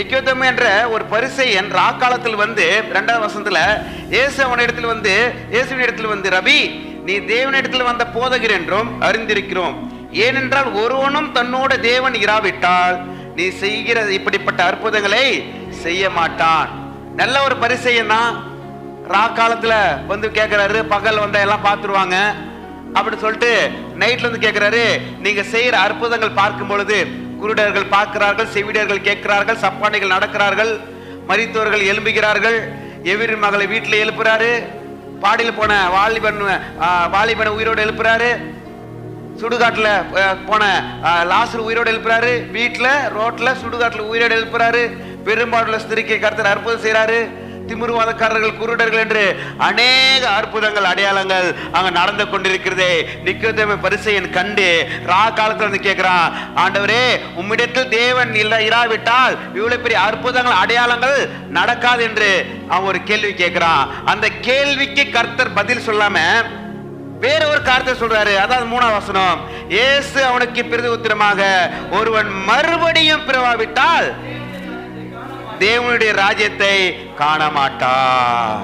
நிக்கோதேமு என்ற ஒரு பரிசையன் ராக்காலத்தில் வந்து ரெண்டாவது வசனத்துல இயேசு அவனிடத்தில் வந்து இயேசுவின் இடத்தில் வந்து ரவி நீ தேவனிடத்தில் வந்த போதகர் என்றும் அறிந்திருக்கிறோம். ஏனென்றால் ஒருவனும் தன்னோட தேவன் இராவிட்டால் நீ செய்கிற இப்படிப்பட்ட அற்புதங்களை செய்ய மாட்டான். நல்ல ஒரு பரிசெயன் தான். ரா காலத்துல வந்து கேட்குறாரு பகல் வந்த எல்லாம் பார்த்துருவாங்க அப்படின்னு சொல்லிட்டு நைட்ல வந்து கேட்குறாரு நீங்க செய்யற அற்புதங்கள் பார்க்கும் பொழுது குருடர்கள் பார்க்கிறார்கள் செவிடர்கள் கேட்கிறார்கள் சப்பானிகள் நடக்கிறார்கள் மறித்தவர்கள் எழும்புகிறார்கள். எவிரி மகளை வீட்டில் எழுப்புறாரு. பாடியில் போன வாலிபன் வாலிபனை உயிரோடு எழுப்புறாரு. சுடுகாட்டில் போன லாஸ்டர் லாசர் உயிரோடு எழுப்புறாரு. வீட்டில் ரோட்டில் சுடுகாட்டில் உயிரோடு எழுப்புறாரு. பெரும்பாடுள்ள ஸ்திரிக்கை கருத்தர் அற்புதம் செய்கிறாரு திமிருவாதக்காரர்கள் குருடர்கள் என்று அநேக அற்புதங்கள் அடையாளங்கள் அங்க நடந்து கொண்டிருக்கிறதே. நிக்கோதேம பரிசையன் கண்டு ரா காலத்துல வந்து கேட்கிறான் ஆண்டவரே உம்மிடத்தில் தேவன் இல்ல இராவிட்டால் இவ்வளவு பெரிய அற்புதங்கள் அடையாளங்கள் நடக்காது என்று அவன் ஒரு கேள்வி கேட்கிறான் அந்த கேள்விக்கு கர்த்தர் பதில் சொல்லாம வேற ஒரு காரத்தை சொல்றாரு. அதாவது மூணாம் வசனம் ஏசு அவனுக்கு பிரதி உத்திரமாக ஒருவன் மறுபடியும் பிறவாவிட்டால் தேவனுடைய ராஜ்யத்தை காண மாட்டான்